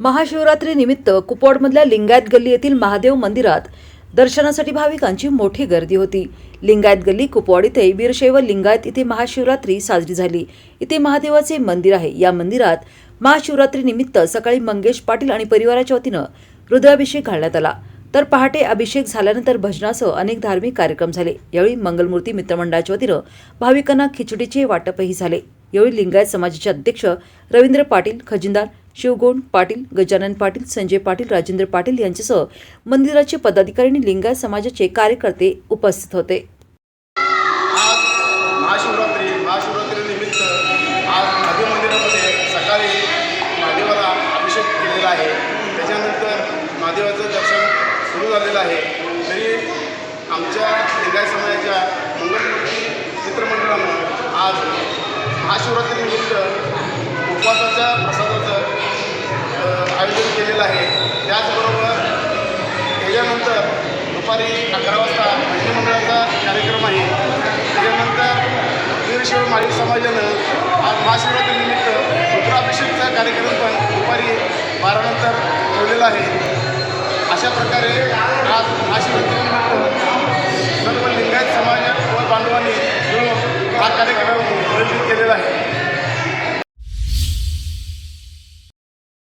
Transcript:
महाशिवरात्रीनिमित्त कुपवाडमधल्या लिंगायत गल्ली येथील महादेव मंदिरात दर्शनासाठी भाविकांची मोठी गर्दी होती. लिंगायत गल्ली कुपवाड इथे वीरशैव लिंगायत इथे महाशिवरात्री साजरी झाली. इथे महादेवाचे मंदिर आहे. या मंदिरात महाशिवरात्रीनिमित्त सकाळी मंगेश पाटील आणि परिवाराच्या वतीनं रुद्राभिषेक घालण्यात आला. तर पहाटे अभिषेक झाल्यानंतर भजनासह अनेक धार्मिक कार्यक्रम झाले. यावेळी मंगलमूर्ती मित्रमंडळाच्या वतीनं भाविकांना खिचडीचे वाटपही झाले. यावेळी लिंगायत समाजाचे अध्यक्ष रवींद्र पाटील खजिनदार शिवगोंड पाटील गजानन पाटील संजय पाटील राजेंद्र पाटील यांच्यासह मंदिराचे पदाधिकारी आणि लिंगायत समाजाचे कार्यकर्ते उपस्थित होते. आज महाशिवरात्री महादेवाचं दर्शन सुरू झालेलं आहे. तरी आमच्या समाजाच्या मंगलमूर्ती मित्रमंडळानं आज महाशिवरात्रीनिमित्त दुपारी अकरा वाजता भजनी मंडळाचा कार्यक्रम आहे. त्याच्यानंतर वीरशिव माळी समाजानं आज महाशिवरात्रीनिमित्त रुद्राभिषेकचा कार्यक्रम पण दुपारी बारानंतर ठेवलेला आहे. अशा प्रकारे आज महाशिवरात्री